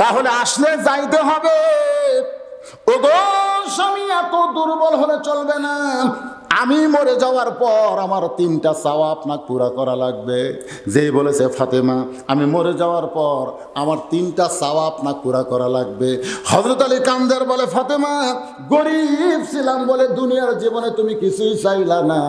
তাহলে আসলে যাইতে হবে। ওগো স্বামী এত দুর্বল হলে চলবে না। আমি মরে যাওয়ার পর আমার তিনটা চাওয়া আপনার পুরা করা লাগবে। যেই বলেছে ফাতেমা, আমি মরে যাওয়ার পর আমার তিনটা চাওয়া আপনার পুরা করা লাগবে। হজরত আলী কান্দার বলে, ফাতেমা, গরিব ছিলাম বলে দুনিয়ার জীবনে তুমি কিছুই চাইলা না।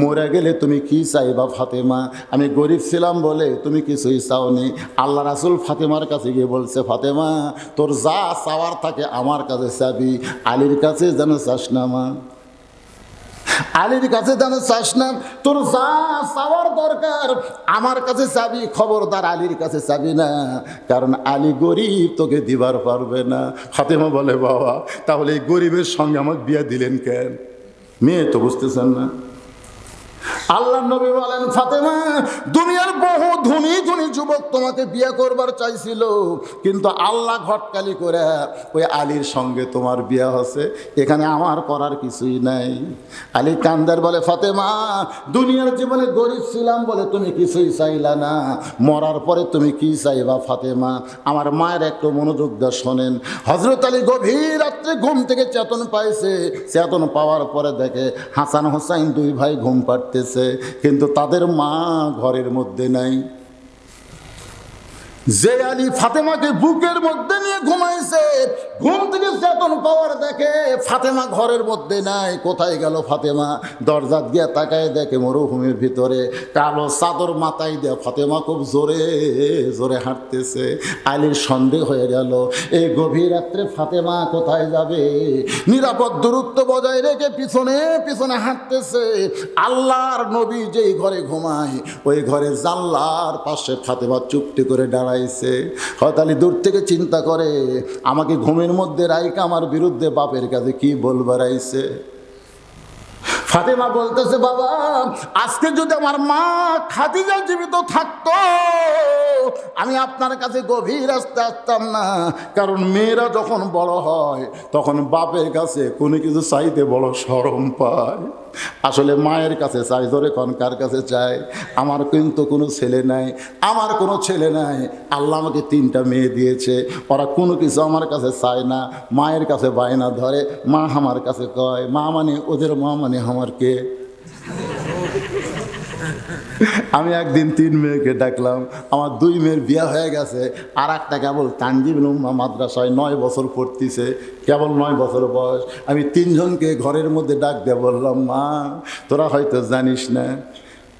মরে গেলে তুমি কি চাইবা ফাতেমা? আমি গরিব ছিলাম বলে তুমি কিছুই চাওনি। আল্লাহ রাসুল ফাতেমার কাছে গিয়ে বলছে, ফাতেমা, তোর যা চাওয়ার থাকে আমার কাছে চাবি। আলীর কাছে যেন চাস না মা। আলীর কাছে যেন চাস না, তোর যা চাওয়ার দরকার, আমার কাছে চাবি, খবরদার আলীর কাছে চাবি না। কারণ আলী গরিব, তোকে দিবার পারবে না। ফাতেমা বলে, বাবা, তাহলে এই গরিবের সঙ্গে আমাকে বিয়ে দিলেন কেন? মেয়ে তো বুঝতেছেন না। আল্লাহ নবী বলেন, ফাতেমা, দুনিয়ার বহু ধনী ধনী যুবক তোমাকে বিয়ে করবার চাইছিল। কিন্তু আল্লাহ ঘটকালি করে, ওই আলীর সঙ্গে তোমার বিয়ে হচ্ছে। এখানে আমার করার কিছুই নাই। আলী কান্দার বলে, ফাতেমা, দুনিয়ার জীবনে গরিব ছিলাম বলে তুমি কিছুই চাইলা না। মরার পরে তুমি কি চাইবা, ফাতেমা? আমার মায়ের একটু মনোযোগ দা শোনেন। হজরত আলী গভীর রাত্রে ঘুম থেকে চেতন পাইছে। চেতন পাওয়ার পরে দেখে হাসান হোসাইন দুই ভাই ঘুম পাড়তেছে। কিন্তু তাদের মা ঘরের মধ্যে নাই। যে আলী ফাতেমাকে বুকের মধ্যে নিয়ে ঘুমাইছে ঘুম থেকে চেতন পাওয়ার দেখে, ফাতেমা ঘরের মধ্যে নাই, কোথায় গেল ফাতেমা? দরজা দিয়ে তাকায় দেখে মরুভূমির ভিতরে কালো চাদর মাথায় দেয়া ফাতেমা খুব জোরে জোরে হাঁটতেছে। আলীর সন্দেহ হয়ে গেল, এই গভীর রাত্রে ফাতেমা কোথায় যাবে? নিরাপদ দূরত্ব বজায় রেখে পিছনে পিছনে হাঁটতেছে। আল্লাহর নবী যেই ঘরে ঘুমায়, ওই ঘরে জাল্লার পাশে ফাতেমা চুপটি করে দাঁড়াইছে। হয়তো আলী দূর থেকে চিন্তা করে, আমাকে ঘুমের মধ্যে রাইকা আমার বিরুদ্ধে বাপের কাছে কি বলবার আইছে ফাতেমা বলতেছে, বাবা, আজকে যদি আমার মা খাদিজা জীবিত থাকতো, আমি আপনার কাছে গভীর আসতে আসতাম না। কারণ মেয়েরা যখন বড় হয়, তখন বাপের কাছে কোনো কিছু চাইতে বড় সরম পায়। আসলে মায়ের কাছে চাই, ধরে কন কার কাছে চাই? আমার কিন্তু কোনো ছেলে নাই, আমার কোনো ছেলে নাই। আল্লাহ আমাকে তিনটা মেয়ে দিয়েছে, ওরা কোনো কিছু আমার কাছে চায় না। মায়ের কাছে বায়না ধরে, মা আমার কাছে কয়, মা মানে ওদের মা মানে আমার কে? আমি একদিন তিন মেয়েকে ডাকলাম আমার দুই মেয়ের বিয়া হয়ে গেছে আর একটা কেবল তানজিব লুম্মা মাদ্রাসায় নয় বছর পড়তিছে, কেবল নয় বছর বয়স। আমি তিনজনকে ঘরের মধ্যে ডাক দিয়ে বললাম, মা, তোরা হয়তো জানিস না,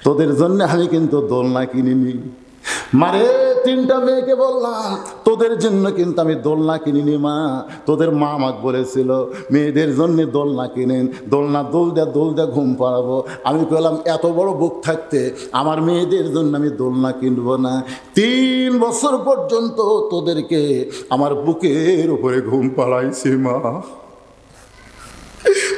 তোদের জন্য আমি কিন্তু দোলনা কিনিনি। মারে তিনটা মেয়েকে বললাম, তোদের জন্য কিন্তু আমি দোলনা কিনিনি মা। তোদের মা আমাকে বলেছিল, মেয়েদের জন্য দোলনা কিনেন, দোলনা দোল দেয়া দোল দেয়া ঘুম পাড়াবো। আমি বললাম এত বড় বুক থাকতে আমার মেয়েদের জন্য আমি দোলনা কিনবো না। তিন বছর পর্যন্ত তোদেরকে আমার বুকের উপরে ঘুম পাড়াইছি মা।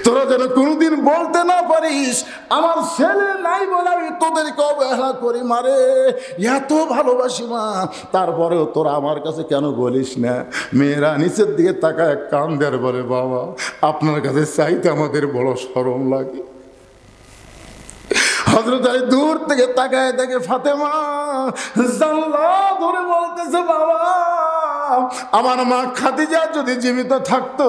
তোরা যেন কোনোদিন বলতে না পারিস, আমার ছেলে নাই বলে আমি তোদেরকে অবহেলা করি মারে এত ভালোবাসি, মা। তারপরেও তোরা আমার কাছে কেন বলিস না? মেয়েরা নিচের দিকে তাকায় কান দেয়ার বলে, বাবা, আপনার কাছে চাইতে আমাদের বড় সরম লাগে। দূর থেকে তাকায় দেখে ফাতেমা, জানলা ধরে বলতেছে, বাবা আমার মা খাদিজা যদি জীবিত থাকতো,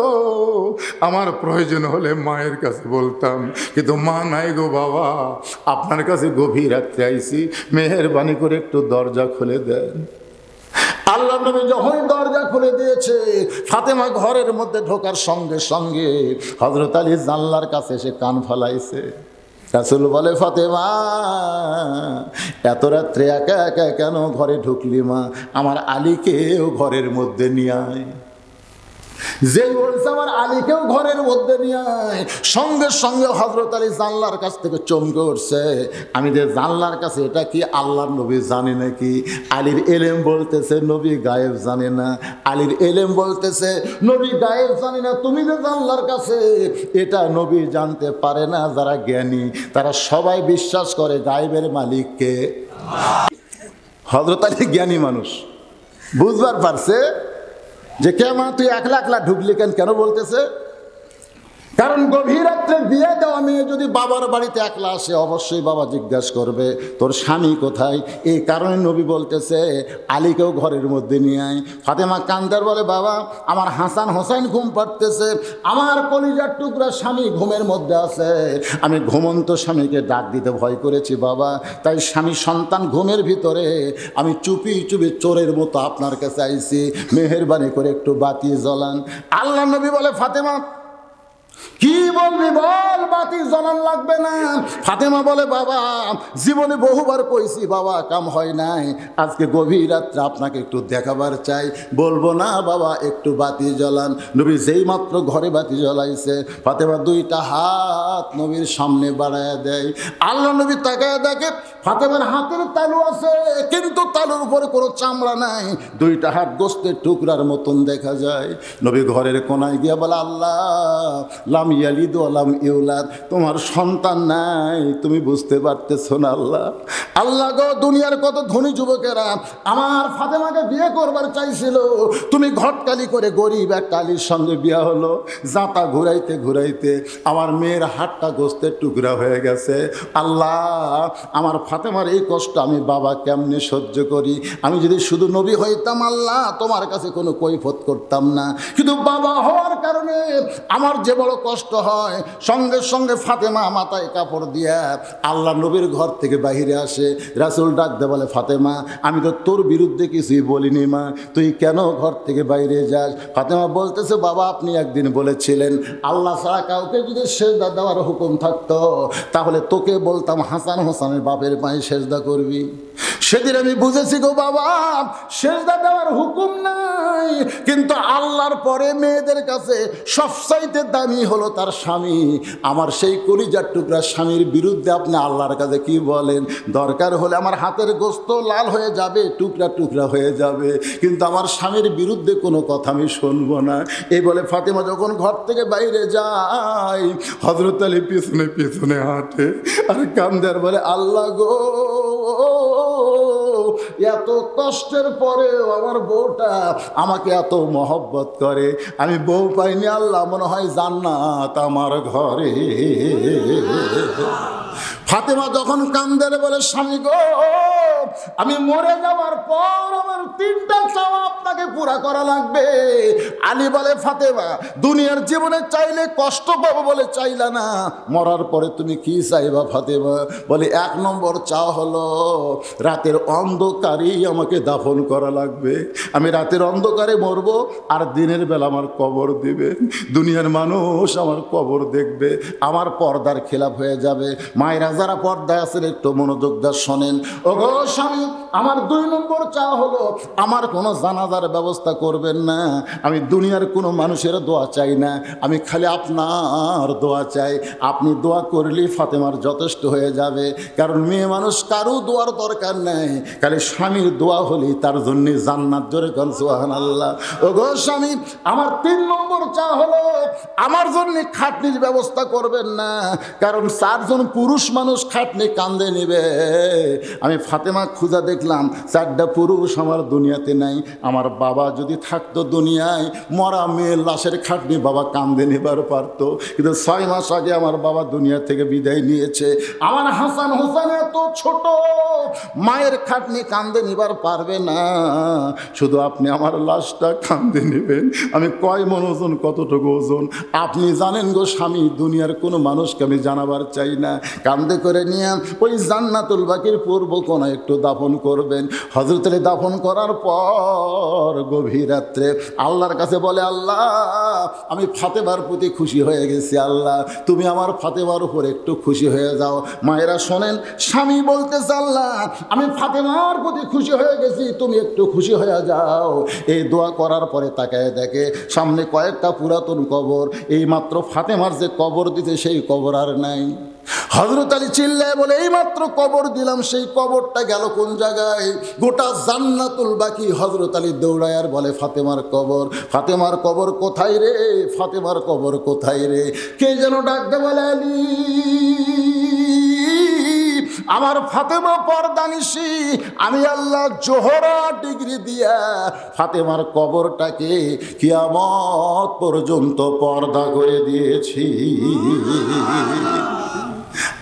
আমার প্রয়োজন হলে মায়ের কাছে বলতাম, কিন্তু মা নাই গো বাবা, আপনার কাছে গভীর রাত্রে আইসি মেহরবানি করে একটু দরজা খুলে দেন। আল্লাহ নবী যখনই দরজা খুলে দিয়েছে, ফাতেমা ঘরের মধ্যে ঢোকার সঙ্গে সঙ্গে হজরত আলী জানলার কাছে এসে কান ফালাইছে। রাসুল বলে, ফাতেমা এত রাত্রে একা একা কেন ঘরে ঢুকলি মা? আমার আলীকেও ঘরের মধ্যে নিয়ে আয়। যেই বলছে আলীকেও ঘরের মধ্যে নিয়ে সঙ্গে সঙ্গে হজরত আলী জানলার কাছ থেকে চমকে উঠছে। আমি যে জানলার কাছে, এটা কি আল্লাহর নবী জানে নাকি? আলীর এলেম বলতেছে, নবী গায়েব জানে না। আলীর এলেম বলতেছে, নবী গায়েব জানে না, তুমি যে জানলার কাছে। এটা নবী জানতে পারে না, যারা জ্ঞানী। তারা সবাই বিশ্বাস করে গায়েবের মালিককে। হজরত আলী জ্ঞানী মানুষ। বুঝবার পারছে? যে কেমন তুই একলা একলা ঢুকলি কেন? কেন বলতেছে? কারণ গভীর রাত্রে বিয়ে দেওয়া মেয়ে যদি বাবার বাড়িতে একলা আসে, অবশ্যই বাবা জিজ্ঞাসা করবে, তোর স্বামী কোথায়? এই কারণে নবী বলতেছে, আলীকেও ঘরের মধ্যে নিয়ে আয়। ফাতেমা কান্দার বলে, বাবা, আমার হাসান হোসাইন ঘুম পাড়তেছে, আমার কলিজার টুকরা স্বামী ঘুমের মধ্যে আছে। আমি ঘুমন্ত স্বামীকে ডাক দিতে ভয় করেছি, বাবা। তাই স্বামী সন্তান ঘুমের ভিতরে, আমি চুপি চুপি চোরের মতো আপনার কাছে আইছি। মেহেরবানি করে একটু বাতি জ্বলান। আল্লাহ নবী বলে, ফাতেমা কি বলবি বল, বাতি জ্বলান লাগবে না। ফাতেমা বলে, বাবা, জীবনে বহুবার কইছি, বাবা, কাম হয় নাই। আজকে গভীর রাত্রে আপনাকে একটু দেখাবার চাই। বলব না, বাবা, একটু বাতি জ্বলান। নবী যেই মাত্র ঘরে বাতি জ্বলাইছে, ফাতেমা দুইটা হাত নবীর সামনে বাড়ায় দেয়। আল্লাহ নবী তাকায় দেখে, ফাতেমার হাতের তালু আছে, কিন্তু তালুর উপরে কোনো চামড়া নাই। দুইটা হাত গোস্তের টুকরার মতন দেখা যায়। নবী ঘরের কোনায় গিয়ে বলে, আল্লাহ লাম ইয়ালিদ লাম ইউলাদ। তোমার সন্তান নাই, তুমি বুঝতে পারতেছো না আল্লাহ। আল্লাহ গো, দুনিয়ার কত ধনী যুবকেরা আমার ফাতেমাকে বিয়ে করবার চাইছিল। তুমি ঘটকালি করে গরিব এক কালির সঙ্গে বিয়া হলো। জাঁতা ঘুরাইতে ঘুরাইতে আমার মেয়ের হাতটা গোস্তের টুকরা হয়ে গেছে। আল্লাহ, আমার ফাতেমার এই কষ্ট আমি বাবা কেমনে সহ্য করি? আমি যদি শুধু নবী হইতাম আল্লাহ, তোমার কাছে কোনো কৈফত করতাম না। কিন্তু বাবা হওয়ার কারণে আমার যে বড় কষ্ট হয়, সঙ্গে সঙ্গে ফাতেমা মাথায় কাপড় দিয়া আল্লাহ নবীর ঘর থেকে বাহিরে আসে। রাসুল ডাকতে বলে, ফাতেমা, আমি তো তোর বিরুদ্ধে কিছুই বলিনি মা, তুই কেন ঘর থেকে বাইরে যাস? ফাতেমা বলতেছে, বাবা, আপনি একদিন বলেছিলেন, আল্লাহ ছাড়া কাউকে যদি সেজদা দেওয়ার হুকুম থাকতো, তাহলে তোকে বলতাম, হাসান হোসানের বাপের পায়ে সেজদা করবি। সেদিন আমি বুঝেছি গো বাবা, সেজদা দেওয়ার হুকুম কিন্তু আল্লাহর পরে মেয়েদের কাছে সবচাইতে দামি হলো তার স্বামী। আমার সেই কলিজার টুকরা স্বামীর বিরুদ্ধে আপনি আল্লাহর কাছে কি বলেন? দরকার হলে আমার হাতের গোস্ত লাল হয়ে যাবে, টুকরা টুকরা হয়ে যাবে। কিন্তু আমার স্বামীর বিরুদ্ধে কোনো কথা আমি শুনব না। এই বলে ফাতেমা যখন ঘর থেকে বাইরে যায় হজরত আলী পিছনে পিছনে হাঁটে আর কান্দার বলে, আল্লাহ গো এত কষ্টের পরেও আমার বউটা আমাকে এত মহব্বত করে। আমি বউ পাইনি আল্লাহ, মনে হয় জান্নাত আমার ঘরে। ফাতেমা যখন কান্দের বলে, স্বামী গো আমি মরে যাওয়ার পর আমার তিনটা চাওয়া আপনাকে পুরা করা লাগবে। আলী বলে, ফাতেমা, দুনিয়ার জীবনে চাইলে কষ্ট পাবো বলে চাইলা না। মরার পরে তুমি কি চাইবা, ফাতেমা? বলে, এক নম্বর চাওয়া হলো, রাতের অন্ধকারেই আমাকে দাফন করা লাগবে। আমি রাতের অন্ধকারে মরবো আর দিনের বেলা আমার কবর দিবে। দুনিয়ার মানুষ আমার কবর দেখবে, আমার পর্দার খেলাপ হয়ে যাবে। মায়েরা যারা পর্দায় আছেন, একটু মনোযোগ দা শোনেন। ও গো স্বামী আমার দুই নম্বর চা হলো, আমার কোনো জানাজার ব্যবস্থা করবেন না। আমি দুনিয়ার কোনো মানুষের দোয়া চাই না। আমি খালি আপনার দোয়া চাই। আপনি দোয়া করলেই ফাতেমার যথেষ্ট হয়ে যাবে। কারণ মেয়ে মানুষ কারও দোয়ার দরকার নেই। খালি স্বামীর দোয়া হলেই তার জন্য জান্নাত জোরে কন সুহান আল্লাহ ও গো স্বামী, আমার তিন নম্বর চা হলো, আমার জন্য খাটনির ব্যবস্থা করবেন না। কারণ চারজন পুরুষ মানুষ খাটনি কান্দে নেবে। আমি ফাতেমা খুঁজা দেখলাম চারটা পুরুষ আমার দুনিয়াতে নাই। আমার বাবা যদি থাকতো দুনিয়ায়, মরা মেয়ের লাশের খাটনি বাবা কান্দে নেবার পারতো। কিন্তু ছয় মাস আগে আমার বাবা দুনিয়া থেকে বিদায় নিয়েছে। আমার হাসান হোসেন এত ছোট, মায়ের খাটনি কান্দে নিবার পারবে না। শুধু আপনি আমার লাশটা কান্দে নেবেন। আমি কয় মন ওজন, কতটুকু ওজন? আপনি জানেন গো স্বামী, দুনিয়ার কোনো মানুষকে আমি জানাবার চাই না। কান্দে করে নিয়ে, ওই জান্নাতুল বাকির পূর্ব কোনা একটু দাফন করবেন। হজরত আলী দাফন করার পর গভীর রাত্রে আল্লাহর কাছে বলে, আল্লাহ, আমি ফাতেমার প্রতি খুশি হয়ে গেছি, আল্লাহ। তুমি আমার ফাতেমার উপর একটু খুশি হয়ে যাও। মায়েরা শোনেন, স্বামী বলতেছে, আল্লাহ, আমি ফাতেমার প্রতি খুশি হয়ে গেছি, তুমি একটু খুশি হয়ে যাও। এই দোয়া করার পরে তাকায় দেখে, সামনে কয়েকটা পুরাতন কবর। এই মাত্র ফাতেমার যে কবর দিতে সেই কবর আর নাই। হজরত আলী চিল্লায় বলে এই মাত্র কবর দিলাম, সেই কবরটা গেল কোন জায়গায়? গোটা জান্নাতুল বাকি হজরত আলী দৌড়ায় আর বলে, ফাতেমার কবর ফাতেমার কবর কোথায় রে? ফাতেমার কবর কোথায় রে? কে যেন ডাকতে বলে আমার ফাতেমা পর্দানিসি আমি আল্লাহ জোহরা ডিগ্রি দিয়া ফাতেমার কবরটাকে কিয়ামত পর্যন্ত পর্দা করে দিয়েছি।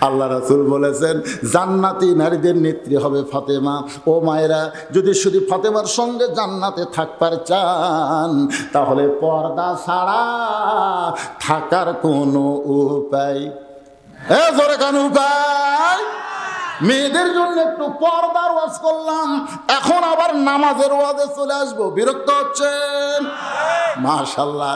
আল্লাহ রাসুল বলেছেন, জান্নাতি নারীদের নেত্রী হবে ফাতেমা। ও মায়েরা, যদি শুধু ফাতেমার সঙ্গে জান্নাতে থাকবার চান, তাহলে পর্দা ছাড়া থাকার কোনো উপায় এ উপায়। মেয়েদের জন্য একটু পর্দার ওয়াজ করলাম, এখন আবার নামাজের ওয়াজে চলে আসব। বিরক্ত হচ্ছেন? মাশাল্লাহ